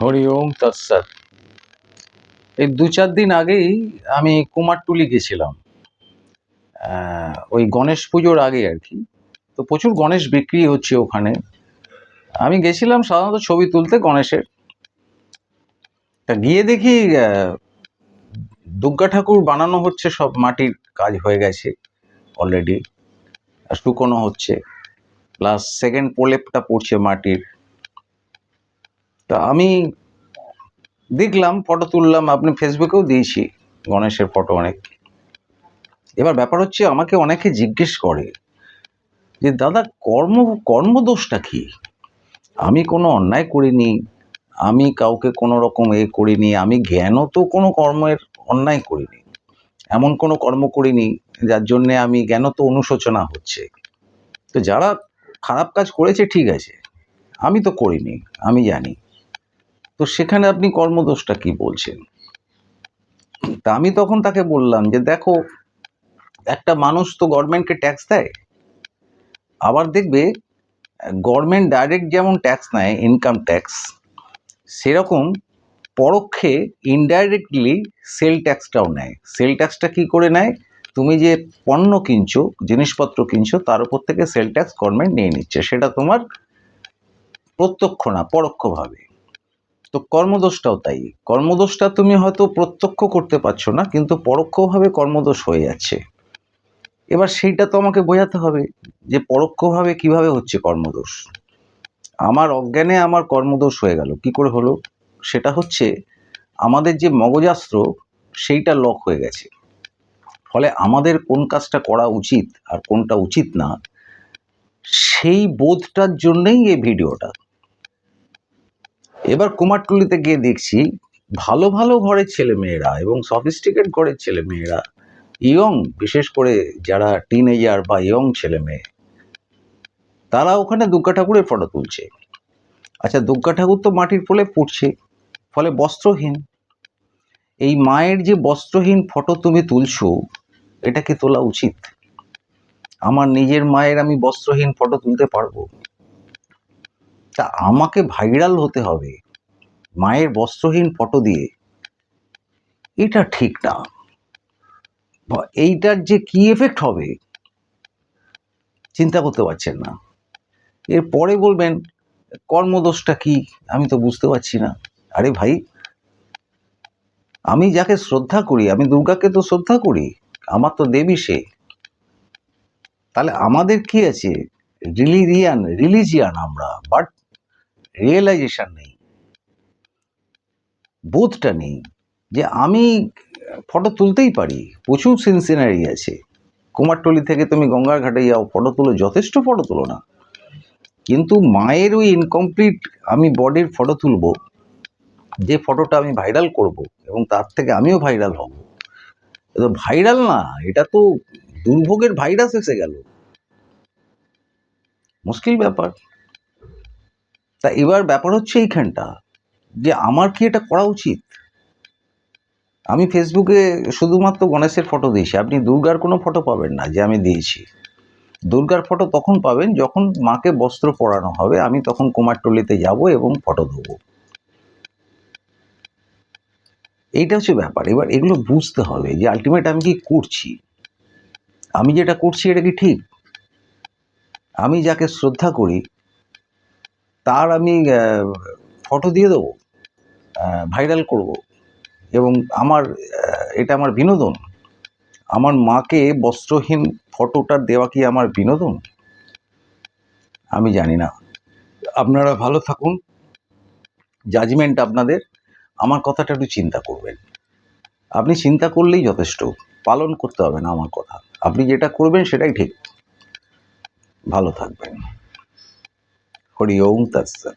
হরি ওম তৎসৎ। এই দু চার দিন আগেই আমি কুমারটুলি গেছিলাম। ওই গণেশ পুজোর আগে আর কি। তো প্রচুর গণেশ বিক্রি হচ্ছে ওখানে। আমি গেছিলাম সাধারণত ছবি তুলতে গণেশের। তা গিয়ে দেখি দুর্গা ঠাকুর বানানো হচ্ছে, সব মাটির কাজ হয়ে গেছে অলরেডি শুকনো হচ্ছে। প্লাস সেকেন্ড প্রলেপটা পড়ছে মাটির। তা আমি দেখলাম ফটো তুললাম, আপনি ফেসবুকেও দিয়েছি গণেশের ফটো অনেক। এবার ব্যাপার হচ্ছে আমাকে অনেকে জিজ্ঞেস করে যে, দাদা, কর্ম, কর্মদোষটা কি? আমি কোনো অন্যায় করিনি, আমি কাউকে কোনো রকম এ করিনি, আমি জ্ঞানও তো কোনো কর্মের অন্যায় করিনি, এমন কোনো কর্ম করিনি যার জন্যে আমি জ্ঞান তো অনুশোচনা হচ্ছে। তো যারা খারাপ কাজ করেছে, ঠিক আছে, আমি তো করিনি, আমি জানি। তো সেখানে আপনি কর্মদোষটা কি বলছেন? তা আমি তখন তাকে বললাম যে, দেখো, একটা মানুষ তো গভর্নমেন্টকে ট্যাক্স দেয়। আবার দেখবে গভর্নমেন্ট ডাইরেক্ট যেমন ট্যাক্স নেয় ইনকাম ট্যাক্স সেরকম পরোক্ষে ইনডাইরেক্টলি সেল ট্যাক্সটাও নেয়। সেল ট্যাক্সটা কি করে নেয়? তুমি যে পণ্য কিনছো, জিনিসপত্র কিনছো, তার উপর থেকে সেল ট্যাক্স গভর্নমেন্ট নিয়ে নিচ্ছে। সেটা তোমার প্রত্যক্ষ না, পরোক্ষভাবে। তো কর্মদোষটাও তাই। কর্মদোষটা তুমি হয়তো প্রত্যক্ষ করতে পারছ না, কিন্তু পরোক্ষভাবে কর্মদোষ হয়ে যাচ্ছে। এবার সেইটা তো আমাকে বোঝাতে হবে যে পরোক্ষভাবে কীভাবে হচ্ছে কর্মদোষ। আমার অজ্ঞানে আমার কর্মদোষ হয়ে গেল, কি করে হলো? সেটা হচ্ছে আমাদের যে মগজাস্ত্র, সেইটা লক হয়ে গেছে। ফলে আমাদের কোন কাজটা করা উচিত আর কোনটা উচিত না, সেই বোধটার জন্যই এই ভিডিওটা এবার কুমারটুলিতে গিয়ে দেখছি ভালো ভালো ঘরের ছেলে মেয়েরা এবং সফিস্টিকেট ঘরের ছেলে মেয়েরা ইয়ং, বিশেষ করে যারা টিনেজার বা ইয়ং ছেলে মেয়ে তারা ওখানে দুর্গা ঠাকুরের ফটো তুলছে। আচ্ছা দুর্গা ঠাকুর তো মাটির ফলে পড়ছে ফলে বস্ত্রহীন। এই মায়ের যে বস্ত্রহীন ফটো তুমি তুলছো, এটা কি তোলা উচিত? আমার নিজের মায়ের আমি বস্ত্রহীন ফটো তুলতে পারব? তা আমাকে ভাইরাল হতে হবে। মায়ের বস্ত্রহীন ফটো দিয়ে। এটা ঠিক না। এইটার যে কি এফেক্ট হবে? চিন্তা করতে পারছেন না। এর পরে বলবেন, কর্মদোষটা কি? আমি তো বুঝতে পারছি না। আরে ভাই, আমি যাকে শ্রদ্ধা করি, আমি দুর্গাকে তো শ্রদ্ধা করি, আমার তো দেবী সে। তাহলে আমাদের কি আছে? রিলিজিয়ান রিলিজিয়ান আমরা। বাট রিয়েলাইজেশন নেই, বোধটা নেই যে আমি ফটো তুলতেই পারি। প্রচুর সিন সিনারি আছে। কুমারটলি থেকে তুমি গঙ্গার ঘাটে যাও ফটো তুলো, যথেষ্ট ফটো তুলো না। কিন্তু মায়ের ওই ইনকমপ্লিট আমি বডির ফটো তুলবো, যে ফটোটা আমি ভাইরাল করব এবং তার থেকে আমিও ভাইরাল হব। তো ভাইরাল না, এটা তো দুর্ভোগের ভাইরাস এসে গেল। মুশকিল ব্যাপার। তা এবার ব্যাপার হচ্ছে এইখানটা যে আমার কি এটা করা উচিত? আমি ফেসবুকে শুধুমাত্র গণেশের ফটো দিয়েছি। আপনি দুর্গার কোনো ফটো পাবেন না যে আমি দিয়েছি। দুর্গার ফটো তখন পাবেন যখন মাকে বস্ত্র পরানো হবে, আমি তখন কুমারটলিতে যাব এবং ফটো দেবো। এইটা হচ্ছে ব্যাপার। এবার এগুলো বুঝতে হবে যে আলটিমেট আমি কি করছি? আমি যেটা করছি এটা কি ঠিক? আমি যাকে শ্রদ্ধা করি তার আমি ফটো দিয়ে দেবো ভাইরাল করব। এবং আমার এটা আমার বিনোদন। আমার মাকে বস্ত্রহীন ফটোটা দেওয়া কি আমার বিনোদন? আমি জানি না। আপনারা ভালো থাকুন। জাজমেন্ট আপনাদের। আমার কথাটা একটু চিন্তা করবেন। আপনি চিন্তা করলেই যথেষ্ট। পালন করতে হবে না আমার কথা। আপনি যেটা করবেন সেটাই ঠিক। ভালো থাকবেন। হরি ওম তৎসৎ